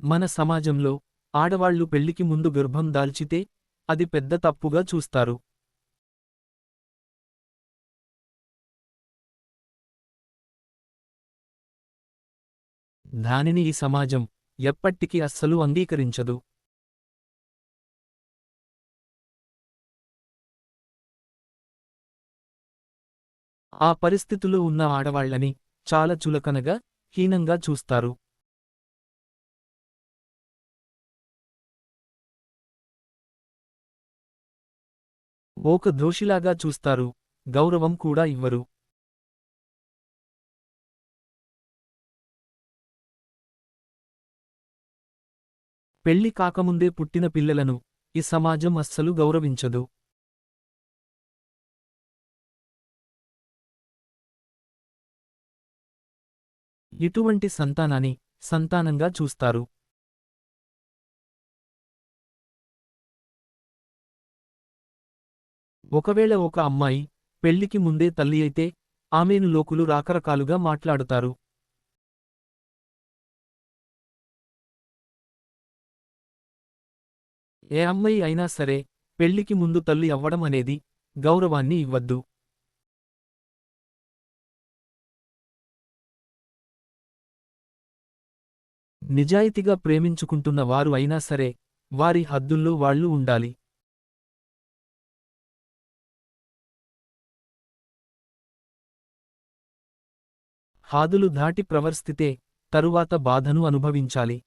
మన సమాజంలో ఆడవాళ్ళు పెళ్ళికి ముందు గర్భం దాల్చితే అది పెద్ద తప్పుగా చూస్తారు. దానిని ఈ సమాజం ఎప్పటికీ అస్సలు అంగీకరించదు. ఆ పరిస్థితులు ఉన్న ఆడవాళ్ళని చాలా చులకనగా హీనంగా చూస్తారు. ఓక దోషిలాగా చూస్తారు. గౌరవం కూడా ఇవ్వరు. పెళ్ళి కాకముందే పుట్టిన పిల్లలను ఈ సమాజం అస్సలు గౌరవించదు. ఇటువంటి సంతానాన్ని సంతానంగా చూస్తారు. ఒకవేళ ఒక అమ్మాయి పెళ్ళికి ముందే తల్లి అయితే ఆమెను లోకులు రాకరకాలుగా మాట్లాడుతారు. ఏ అమ్మాయి అయినా సరే పెళ్ళికి ముందు తల్లి అవ్వడం అనేది గౌరవాన్ని ఇవ్వద్దు. నిజాయితీగా ప్రేమించుకుంటున్న వారు అయినా సరే వారి హద్దుల్లో వాళ్ళు ఉండాలి. హాదులు దాటి ప్రవర్తితే తరువాత బాధను అనుభవించాలి.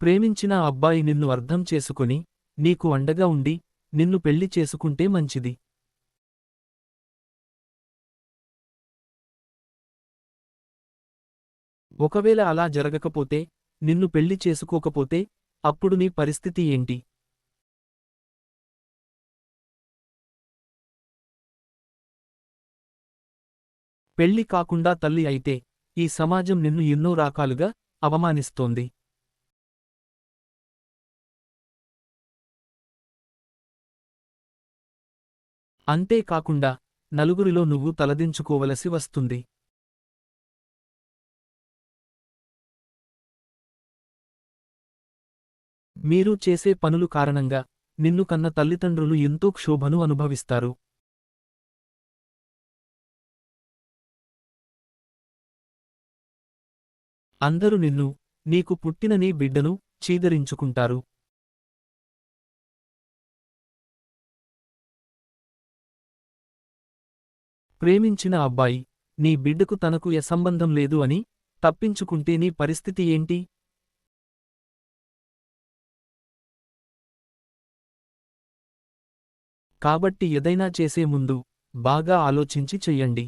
ప్రేమించిన అబ్బాయి నిన్ను అర్థం చేసుకుని నీకు అండగా ఉండి నిన్ను పెళ్ళి చేసుకుంటే మంచిది. ఒకవేళ అలా జరగకపోతే నిన్ను పెళ్ళి చేసుకోకపోతే అప్పుడు నీ పరిస్థితి ఏంటి? పెళ్ళి కాకుండా తల్లి అయితే ఈ సమాజం నిన్ను ఎన్నో రకాలుగా అవమానిస్తోంది. అంతేకాకుండా నలుగురిలో నువ్వు తలదించుకోవలసి వస్తుంది. మీరు చేసే పనులు కారణంగా నిన్ను కన్న తల్లిదండ్రులు ఎంతో క్షోభను అనుభవిస్తారు. అందరు నిన్ను నీకు పుట్టిన నీ బిడ్డను చీదరించుకుంటారు. ప్రేమించిన అబ్బాయి నీ బిడ్డకు తనకు ఎ సంబంధం లేదు అని తప్పించుకుంటే నీ పరిస్థితి ఏంటి? కాబట్టి ఏదైనా చేసే ముందు బాగా ఆలోచించి చెయ్యండి.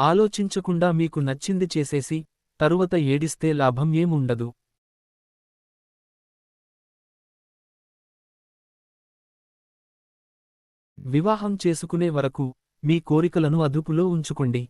ఆలోచించకుండా మీకు నచ్చింది చేసేసి తరువాత ఏడిస్తే లాభం ఏముండదు. వివాహం చేసుకునే వరకు మీ కోరికలను అదుపులో ఉంచుకోండి.